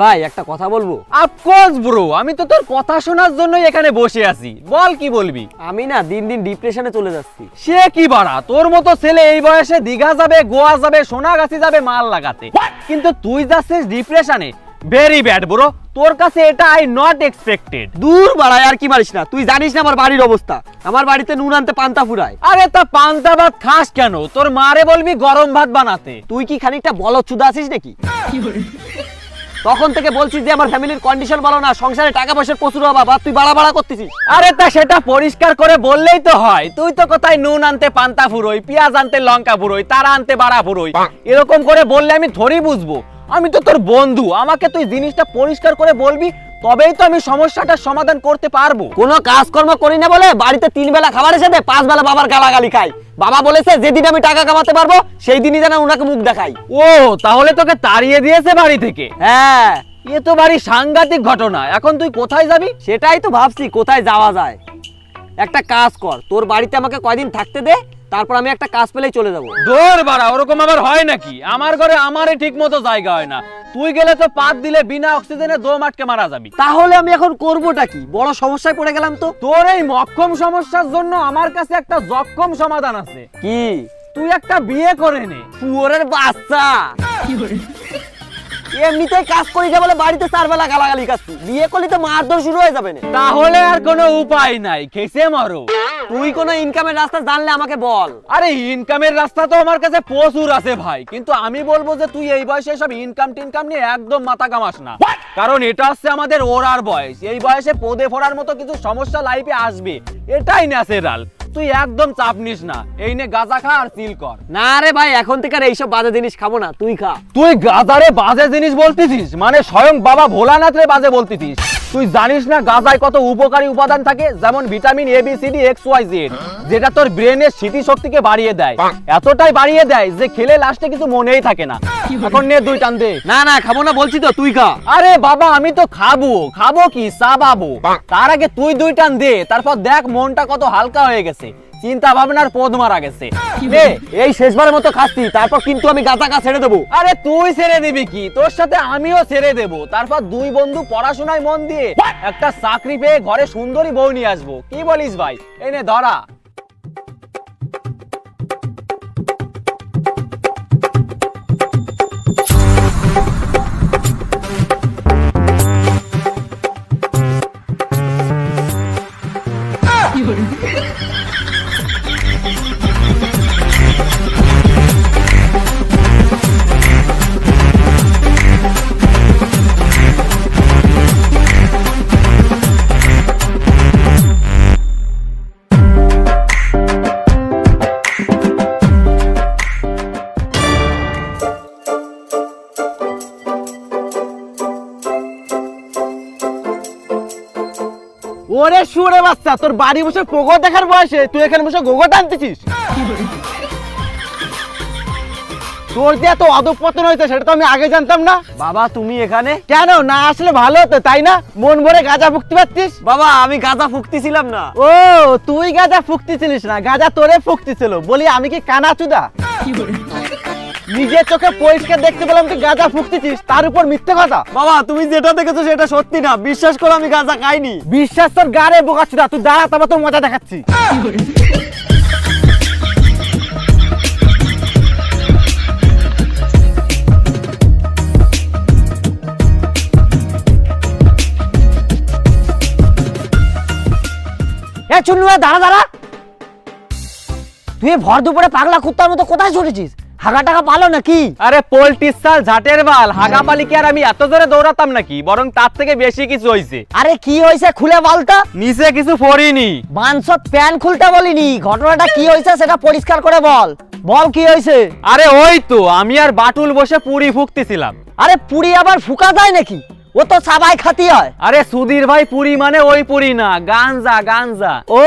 ভাই একটা কথা বলব? অফকোর্স ব্রো আমি তো তোর কথা শোনার জন্যই এখানে বসে আছি। বল কি বলবি? আমি না দিন দিন ডিপ্রেশনে চলে যাচ্ছি। সে কি বাড়া? তোর মতো ছেলে এই বয়সে দীঘা যাবে গোয়া যাবে সোনাগাছি যাবে মাল লাগাতে। কিন্তু তুই যাচ্ছিস ডিপ্রেশনে ভেরি ব্যাড ব্রো তোর কাছে এটা আই নট এক্সপেক্টেড দূর বাড়ায় আর কি মারিস না। তুই জানিস না আমার বাড়ির অবস্থা। আমার বাড়িতে নুন আনতে পান্তা ফুরায়। আরে তা পান্তা ভাত খাস কেন? তোর মারে বলবি গরম ভাত বানাতে। তুই কি খানিকটা বলো চুদা আছিস নাকি? তখন থেকে বলছিস যে আমার ফ্যামিলির কন্ডিশন ভালো না সংসারে টাকা পয়সার প্রচুর অভাব আর তুই বাড়া বাড়া করতেছিস? আরে তা সেটা পরিষ্কার করে বললেই তো হয়। তুই তো কোথায় নুন আনতে পান্তা ফুরোই পেঁয়াজ আনতে লঙ্কা ফুরোই তারা আনতে বাড়া ফুরোই এরকম করে বললে আমি থরি বুঝব। আমি তো তোর বন্ধু আমাকে তুই জিনিসটা পরিষ্কার করে বলবি তবেই তো আমি সমস্যাটার সমাধান করতে পারব। কোনো কাজকর্ম করি না বলে বাড়িতে তিন বেলা খাবার এসে পাঁচ বেলা বাবার গালাগালি খাই। বাবা বলেছে যেদিন আমি টাকা কামাতে পারব সেই দিনই যেন ওনাকে মুখ দেখাই। ও তাহলে তোকে তাড়িয়ে দিয়েছে বাড়ি থেকে? হ্যাঁ। এ তো বাড়ি সাংঘাতিক ঘটনা। এখন তুই কোথায় যাবি? সেটাই তো ভাবছি কোথায় যাওয়া যায়? একটা কাজ কর তোর বাড়িতে আমাকে কয়দিন থাকতে দে তারপর আমি একটা কাজ পেলেই চলে যাব। দৌড় বাড়া ওরকম আবার হয় নাকি? আমার ঘরে আমারই ঠিক মতো জায়গা হয় না। তুই গেলে তো পাত দিলে বিনা অক্সিজেনে দম আটকে মারা যাবি। তাহলে আমি এখন করবোটা কি? বড় সমস্যায় পড়ে গেলাম তো। তোর এই মক্ষম সমস্যার জন্য আমার কাছে একটা জক্ষম সমাধান আছে। কি? তুই একটা বিয়ে করে নে। শুয়োরের বাচ্চা। এমনিতেই কাজ করি যা বলে বাড়িতে চার বেলা গালাগালি খাচ্ছি। বিয়ে করলে তো মারধর শুরু হয়ে যাবে না। তাহলে আর কোনো উপায় নাই খেসে মারো। তুই কোনো ইনকামের রাস্তা জানলে আমাকে বল। আরে ইনকামের রাস্তা তো আমার কাছে প্রচুর আছে ভাই। কিন্তু আমি বলব যে তুই এই বয়সে সব ইনকাম টিনকাম নিয়ে একদম মাথা কামাস না। কারণ এটা হচ্ছে আমাদের ওরার বয়স। এই বয়সে পদে ফোড়ার মতো কিছু সমস্যা লাইফে আসবে। এটাই ন্যাচারাল তুই একদম চাপ নিস না। এই নে গাঁজা খা আর চিল কর। না রে ভাই এখন থেকে আর এইসব বাজে জিনিস খাব না। তুই খা। তুই গাজারে বাজে জিনিস বলতেছিস? মানে স্বয়ং বাবা ভোলানাথ রে বাজে বলতেছিস। তুই জানিস না গাজায় কত উপকারী উপাদান থাকে? যেমন vitamin A B C D X Y Z যেটা তোর ব্রেনের স্মৃতি শক্তিকে বাড়িয়ে দেয়। এতটাই বাড়িয়ে দেয় যে খেলে লাস্টে কিছু মনেই থাকে না। এখন নে দুই টান দে। না না খাব না বলছি তো তুই খা। আরে বাবা আমি তো খাব। খাব কি? চা পাবো। তার আগে তুই দুই টান দে। তারপর দেখ মনটা কত হালকা হয়ে গেছে। চিন্তা ভাবনার পদ মারা গেছে। নে এই শেষবারের মতো খাচ্ছি তারপর কিন্তু আমি গাঁজা গা ছেড়ে দেবো। আরে তুই ছেড়ে দিবি কি? তোর সাথে আমিও ছেড়ে দেব। তারপর দুই বন্ধু পড়াশোনায় মন দিয়ে একটা চাকরি পেয়ে ঘরে সুন্দরী বউ নিয়ে আসব। কি বলিস ভাই? এনে ধরা। ওরে সুরে বাচ্চা তোর বাড়ি বসে পোগো দেখার বয়সে তুই এখানে বসে গোগো টানতেছিস? তোর যে এত অধপতন হয়েছে সেটা তো আমি আগে জানতাম না। বাবা তুমি এখানে? কেন? না আসলে ভালো হতো তাই না? মন ভরে গাঁজা ফুকতে পারতিস? বাবা আমি গাঁজা ফুকতেছিলাম না। ও তুই গাঁজা ফুকতেছিলিস না গাঁজা তোরে ফুকতেছিল। বলি আমি কি কানা চুদা নিজের চোখে পরিষ্কার দেখতে পেলাম তুই গাঁজা ফুকতেছিস তার উপর মিথ্যে কথা। বাবা তুমি যেটা দেখেছ সেটা সত্যি না বিশ্বাস করো আমি গাঁজা খাইনি। বিশ্বাস তোর গাড়ে বোকাচ্ছি চুদা তুই দাঁড়া তারপর তোর মজা দেখাচ্ছি। এ দাঁড়া দাঁড়া। তুই ভর দুপুরে পাগলা কুত্তার মতো কোথায় ছুটেছিস? হাগা টাকা পালো নাকি? আরে পোল্টির সাল ঝাটের বাল হাগা পালিকে আর আমি এত জোরে দৌড়াতাম নাকি? বরং তার থেকে বেশি কিছু আরে কি খুলে বলতো? নিচে কিছু পড়িনি। প্যান খুলতে বলিনি ঘটনাটা কি সেটা পরিষ্কার করে বল। বল কি হয়েছে আরে ওই তো আমি আর বাটুল বসে পুরি ফুকতেছিলাম। আরে পুরি আবার ফুকা যায় নাকি? ও তো সাবাই খাতি হয়। আরে সুধীর ভাই পুরি মানে ওই পুরি না গাঞ্জা গাঞ্জা। ও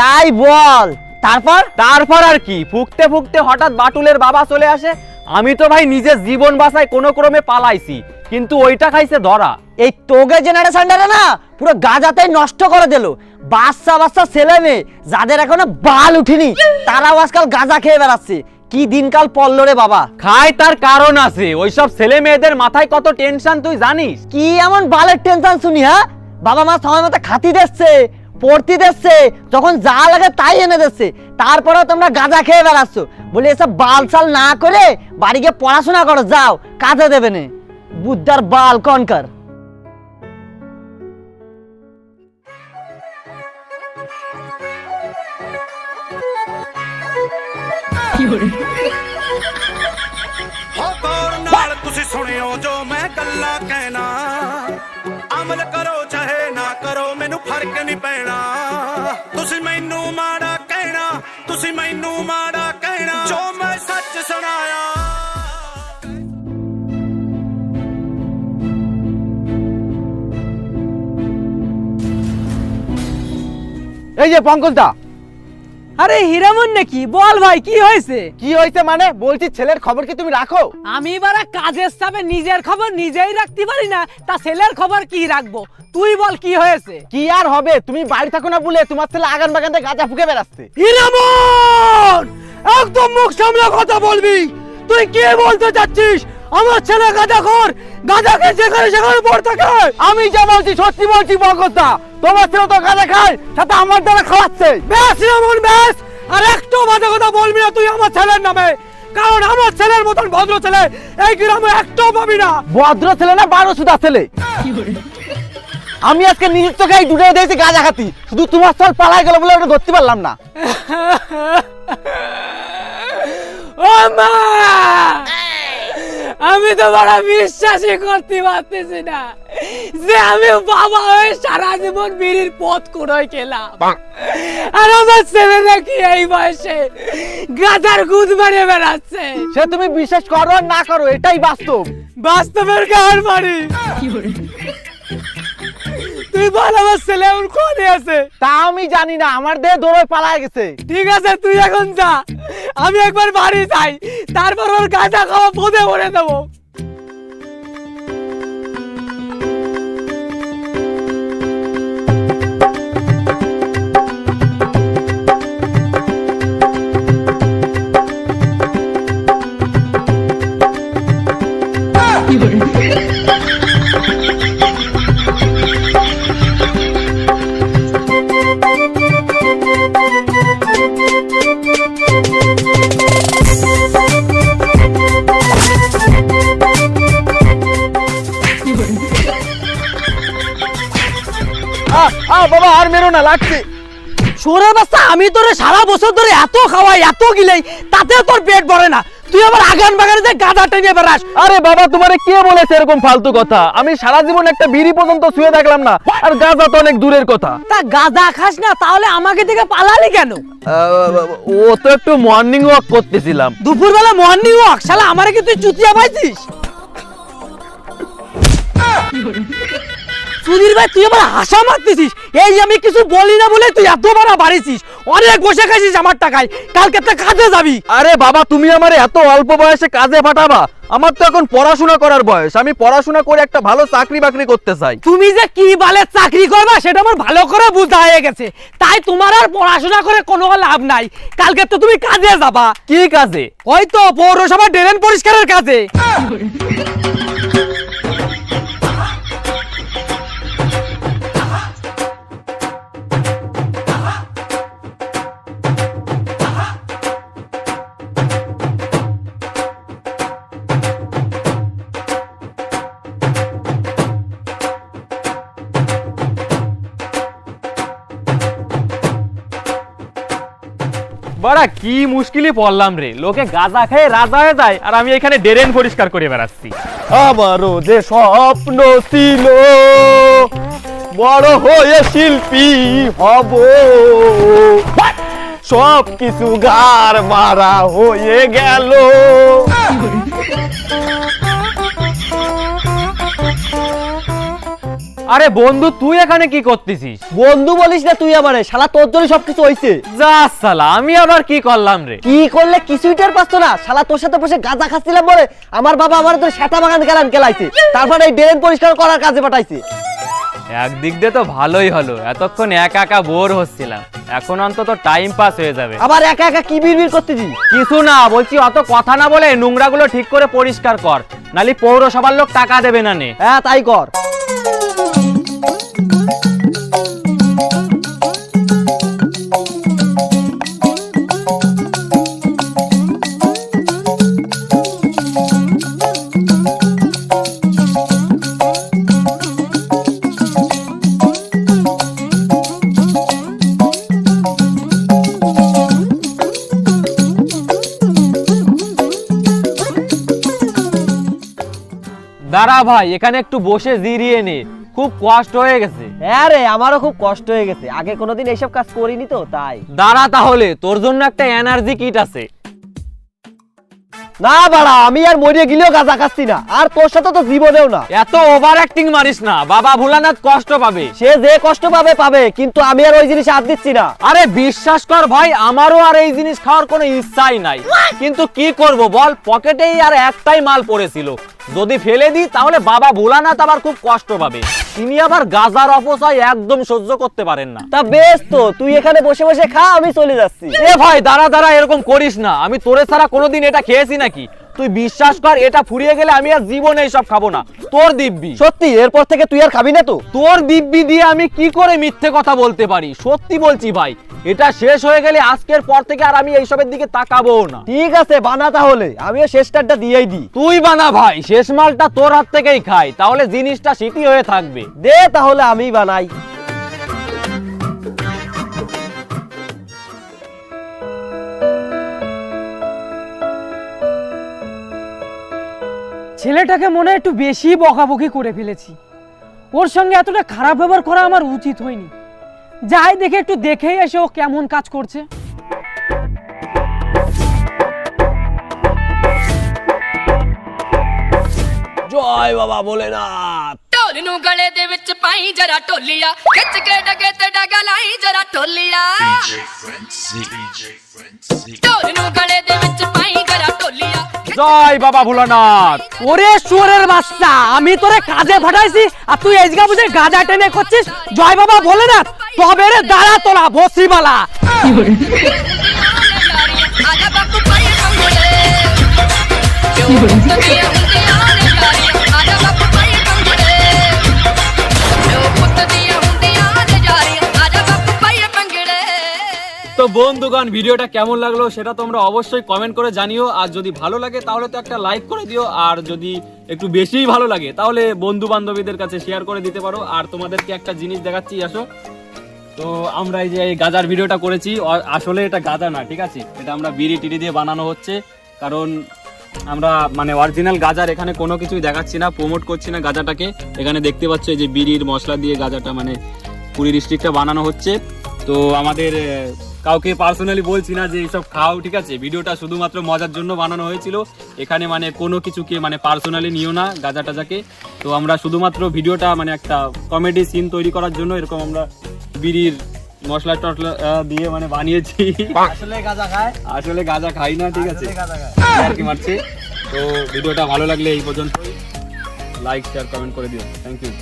তাই বল। তারপর? তারপর আর কি? ফুকতে ফুকতে হঠাৎ বাটুলের বাবা চলে আসে। আমি তো ভাই নিজের জীবন বাঁচায় কোনো ক্রমে পালাইছি কিন্তু ওইটা খাইছে ধরা। এই তোগে জেনারেশনটা না পুরো গাজাতেই নষ্ট করে দিল। বাচ্চা বাচ্চা ছেলে মেয়ে যাদের এখনও বাল উঠিনি তারাও আজকাল গাঁজা খেয়ে বেড়াচ্ছে। কি দিনকাল পড়ল রে বাবা। খায় তার কারণ আছে ওইসব ছেলে মেয়েদের মাথায় কত টেনশন তুই জানিস? কি এমন বালের টেনশন শুনি হ্যাঁ? বাবা মা সময় মতো খাতি দিচ্ছে পড়তি দিচ্ছে যখন যা লাগে তাই এনে দিচ্ছে তারপরেও তোমরা গাঁজা খেয়ে বেড়াচ্ছ বলি এসব বাল সাল না করে বাড়ি গিয়ে পড়াশোনা করো যাও কাজে দেবে নে বুদ্ধার বাল কনকার ਹੋ ਗੌਰ ਨਾਲ ਤੁਸੀਂ ਸੁਣਿਓ ਜੋ ਮੈਂ ਗੱਲਾਂ ਕਹਿਣਾ ਅਮਲ এই যে পঙ্কজদা। আরে হিরামন নাকি? বল ভাই কি হয়েছে? কি হয়েছে মানে? বলছি ছেলের খবর কি তুমি রাখো? আমি এবার কাজের চাপে নিজের খবর নিজেই রাখতে পারি না। তা ছেলের খবর কি রাখব? তুই বল কি হয়েছে? কি আর হবে? তুমি বাড়ি থাকো না বলে তোমার ছেলে আগান বাগান থেকে গাঁজা ফুকে বেড়াচ্ছে। হিরামন! একদম মুখ সামলে কথা বলবি। তুই কি বলতে চাচ্ছিস? আমার ছেলে গাঁজাখোর গাঁজাকে যেখানে সেখানে পড়ে থাকে। আমি যা বলছি সত্যি বলছি পঙ্কজদা। তোমার ছেলে তো গাঁজা খায় সাথে আমার দ্বারা খাওয়াচ্ছে। ব্যাস হিরামন ব্যাস আর একটু বাজে কথা বলবি না তুই আমার ছেলের নামে। কারণ আমার ছেলের মতন ভদ্র ছেলে এই গ্রামে একটাও পাবি না। ভদ্র ছেলে না বারো সুদা ছেলে। আমি আজকে নিজের চোখে এই দুটো দেখছি গাঁজা খাতি। শুধু তোমার স্থল পালাই গেল বলে ওটা ধরতে পারলাম না। ও মা! আমি তো বড় বিশ্বাসই করতে পারতেছি না যে আমি বাবা হয়ে সারা জীবন বিড়ির পথ কুড়োয় খেলাম। আর আমার ছেলে নাকি এই বয়সে গাধার গুদ মারে বেড়াচ্ছে। সে তুমি বিশ্বাস করো আর না করো এটাই বাস্তব। বাস্তবের গান মারি। তুই বল আমার ছেলে এখন কোনে আছে? তা আমি জানি না আমার দেহ দৌড়ে পালায় গেছে। ঠিক আছে তুই এখন যা। আমি একবার বাড়ি যাই তারপর ওর গাঁজা খাওয়া পদে ভরে দেবো। লাগছে সরে বাচ্চা আমি তোরে সারা বছর ধরে এত খাওয়াই এত গিলাই তাতে তোর পেট ভরে না। তুই আবার আগান বাগানে যে গাঁদা টেনে বেড়াস। আরে বাবা তোমারে কে বলেছে এরকম ফালতু কথা? আমি সারা জীবন একটা বিড়ি পর্যন্ত শুয়ে থাকলাম না। আর গাঁজা তো অনেক দূরের কথা। তা গাঁদা খাস না তাহলে আমাকে থেকে পালালি কেন? ও তো একটু মর্নিং ওয়াক করতেছিলাম। দুপুরবেলা মর্নিং ওয়াক শালা আমারে কি তুই চুতিয়া পাইছিস? সুধীর ভাই তুই আবার হাসা মারতেছিস? এই আমি কিছু বলি না বলে তুই এত বড় বাড়িছিস। অনেক বসে খাইছিস আমার টাকায়। কালকে তো কাজে যাবি। আরে বাবা তুমি আমার এত অল্প বয়সে কাজে পাঠাবা? আমার তো এখন পড়াশোনা করার বয়স। আমি পড়াশোনা করে একটা ভালো চাকরি বাকরি করতে চাই। তুমি যে কি বালের চাকরি করবা সেটা আমার ভালো করে বুঝা হয়ে গেছে। তাই তোমার আর পড়াশোনা করে কোনো লাভ নাই। কালকে তো তুমি কাজে যাবা। কি কাজে? ওই তো পৌরসভা ড্রেন পরিষ্কারের কাজে। বড়া কি মুশকিলে পড়লাম রে। লোকে গাঁজা খেয়ে রাজা হয়ে যায়। আর আমি এখানে ডেরেন পরিষ্কার করে বেড়াচ্ছি। আমারও যে স্বপ্ন ছিল বড় হয়ে শিল্পী হব। সব কিছু গার মারা হয়ে গেল। আরে বন্ধু তুই এখানে কি করতেছিস? বন্ধু বলিস না তুই আমারে শালা তোর জন্য সবকিছু হইছে। যা সালা আমি আবার কি করলাম রে? কি করলে কিছুই টের পাচ্ছ না। শালা তোর সাথে বসে গাঁজা খাচ্ছিলাম বলে আমার বাবা আমার তোর সেটা বাগান গেলান গেলাইছে। তারপর এই ড্রেন পরিষ্কার করার কাজে পাঠাইছে। একদিক দিয়ে তো ভালোই হলো এতক্ষণ একা একা বোর হচ্ছিলাম। এখন অন্তত টাইম পাস হয়ে যাবে। আবার একা একা কি বিড়বিড় করতেছি কিছু না বলছি অত কথা না বলে নোংরাগুলো ঠিক করে পরিষ্কার কর। নালি পৌরসভার লোক টাকা দেবে না নে। হ্যাঁ তাই কর। দাঁড়া ভাই এখানে একটু বসে জিরিয়ে নে। খুব কষ্ট হয়ে গেছে। আরে রে আমারও খুব কষ্ট হয়ে গেছে। আগে কোনোদিন এইসব কাজ করিনি তো তাই। দাঁড়া তাহলে তোর জন্য একটা এনার্জি কিট আছে। না বাড়া আমি আর মরিয়ে গেলেও গাঁজা খাচ্ছি না। আর তোর সাথে তো জীবনেও না। এত ওভার অ্যাক্টিং মারিস না। বাবা ভোলানাথ কষ্ট পাবে। সে যে কষ্ট পাবে পাবে কিন্তু আমি আর ওই জিনিস হাত দিচ্ছি না। আরে বিশ্বাস কর ভাই আমারও আর এই জিনিস খাওয়ার কোনো ইচ্ছাই নাই। কিন্তু কি করব বল পকেটেই আর একটাই মাল পড়েছিল। যদি ফেলে দিই তাহলে বাবা ভোলানাথ আবার খুব কষ্ট পাবে। তিনি আবার গাজার অপচয় একদম সহ্য করতে পারেন না। তা বেশ তো তুই এখানে বসে বসে খা আমি চলে যাচ্ছি। এ ভাই দাঁড়া দাঁড়া এরকম করিস না। আমি তোরে ছাড়া কোনোদিন এটা খেয়েছি নাকি? তুই বিশ্বাস কর এটা ফুরিয়ে গেলে আমি আর জীবনে এইসব খাব না। তোর দিব্যি। সত্যি এরপর থেকে তুই আর খাবি না তো? তোর দিব্যি দিয়ে আমি কি করে মিথ্যে কথা বলতে পারি? সত্যি বলছি ভাই এটা শেষ হয়ে গেলে আজকের পর থেকে আর আমি এইসবের দিকে তাকাবো না। ঠিক আছে বানা তাহলে। আমিও শেষটারটা দিয়েই দিই। তুই বানা ভাই শেষ মালটা তোর হাত থেকেই খাই তাহলে জিনিসটা স্মৃতি হয়ে থাকবে। দে তাহলে আমি বানাই। ছেলেটাকে মনে হয় একটু বেশি বকাবকি করে ফেলেছি ওর সঙ্গে এতটা খারাপ ব্যবহার করা আমার উচিত হয়নি যাই দেখে একটু দেখেই এসে ও কেমন কাজ করছে জয় বাবা বলে না ਢੋਲ ਨੂੰ ਗਲੇ ਦੇ ਵਿੱਚ ਪਾਈ ਜਰਾ ਢੋਲੀਆ ਖਿੱਚ ਕੇ ਡਗੇ ਤੇ ਡਗਾ ਲਾਈ ਜਰਾ ਢੋਲੀਆ ਢੋਲ ਨੂੰ ਗਲੇ ਦੇ ਵਿੱਚ ਪਾਈ ਜਰਾ ਢੋਲੀਆ জয় বাবা ভোলানাথ। ওরে সুরের বাচ্চা আমি তোরে কাজে ফাটাইছি আর তুই এজগা বুঝে গাঁজা টেনে করছিস জয় বাবা ভোলেনাথ তবে রে দাঁড়া তোলা বসিমালা কি বলে বন্ধুগণ, ভিডিওটা কেমন লাগল সেটা তোমরা অবশ্যই কমেন্ট করে জানিও। আর যদি ভালো লাগে তাহলে তো একটা লাইক করে দিও। আর যদি একটু বেশিই ভালো লাগে তাহলে বন্ধু বান্ধবীদের কাছে শেয়ার করে দিতে পারো। আর তোমাদেরকে একটা জিনিস দেখাচ্ছি, আসো। তো আমরা এই যে এই গাজার ভিডিওটা করেছি আসলে এটা গাজা না, ঠিক আছে? এটা আমরা বিড়ি টিড়ি দিয়ে বানানো হচ্ছে। কারণ আমরা মানে অরিজিনাল গাজার এখানে কোনো কিছুই দেখাচ্ছি না প্রমোট করছি না গাজাটাকে। এখানে দেখতে পাচ্ছ এই যে বিড়ির মশলা দিয়ে গাজাটা মানে পুরী ডিস্ট্রিক্টটা বানানো হচ্ছে। তো আমাদের কাউকে পার্সোনালি বলছি না যে এইসব খাও ঠিক আছে? ভিডিওটা শুধুমাত্র মজার জন্য বানানো হয়েছিল। এখানে মানে কোনো কিছুকে মানে পার্সোনালি নিও না গাজা টাজাকে। তো আমরা শুধুমাত্র ভিডিওটা মানে একটা কমেডি সিন তৈরি করার জন্য এরকম আমরা বিড়ির মশলা টশলা দিয়ে মানে বানিয়েছি। আসলে গাঁজা খায়। আসলে গাজা খাই না ঠিক আছে? আর কি মারছে। তো ভিডিওটা ভালো লাগলে এই পর্যন্ত লাইক শেয়ার কমেন্ট করে দিও। Thank you